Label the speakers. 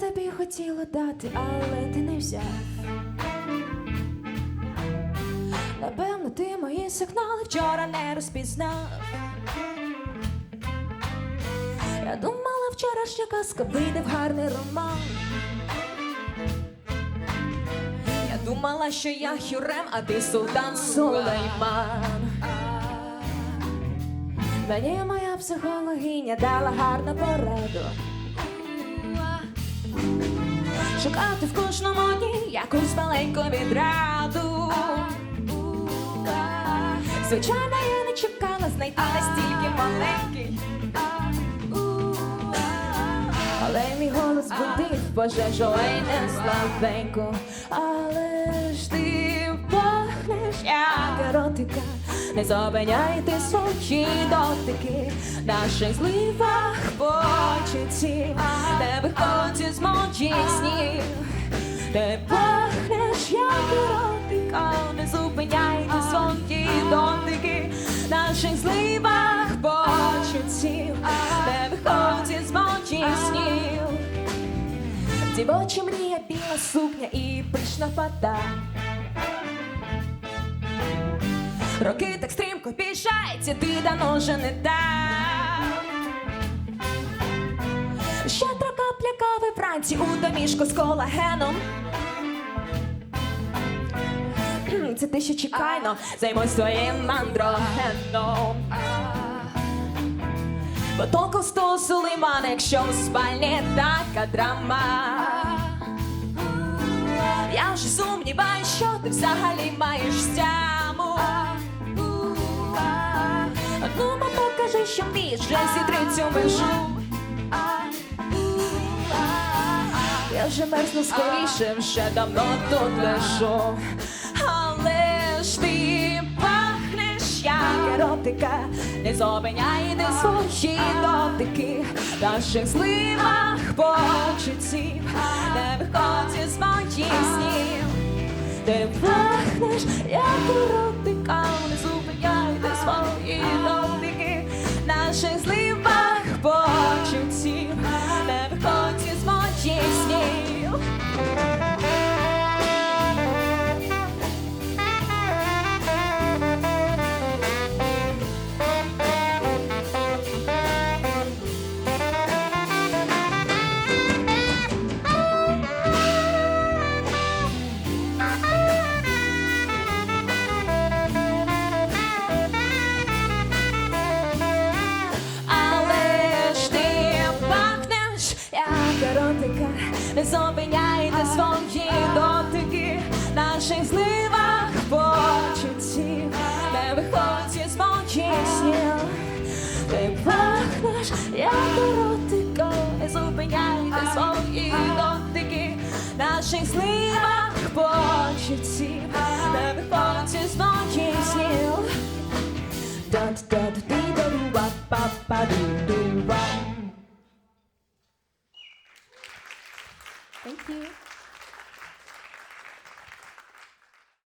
Speaker 1: тобі хотіла дати, але ти не взяв. Напевно, ти мої сигнали вчора не розпізнав. Я думала, вчорашня казка вийде в гарний роман. Я думала, що я Хюрем, а ти султан Сулейман. Мені моя психологиня дала гарну пораду. Шукати в кожному дні якусь маленьку відраду. Звичайно, я не чекала знайти настільки маленький. Але мій голос будив пожежу ой, не слабенько. Але ж ти Не зупиняйте свої дотики наших зливах почуттів, не виходь з моїх снів. Ти пахнеш, як еротика, не зупиняйте свої дотики наших зливах почуттів, не виходь з моїх снів. Дівочі мрія, біла сукня і пишна фата. Роки так стрімко пішаються, ти давно вже не так. Щедра капля кави вранці у домішку з колагеном. Це ти ще чекайно, займусь своїм андрогеном. Бо толку сто Сулейман, якщо в спальні така драма. Я вже сумніваюсь, що ти взагалі маєш стяму. Що вмієш вже зітри межу. Я вже мерзну скоріше, вже давно тут лежу. Але ж ти пахнеш, як еротика, не зупиняйте свої дотики, наших зливах почуттів, не виходь з моїх снів. Ти пахнеш, як еротика, еротика, зупиняйте свої дотики, наших зливах почуттів, не виходь з моїх. Ти пахнеш, як еротика, зупиняйте свої дотики, наших зливах Thank you.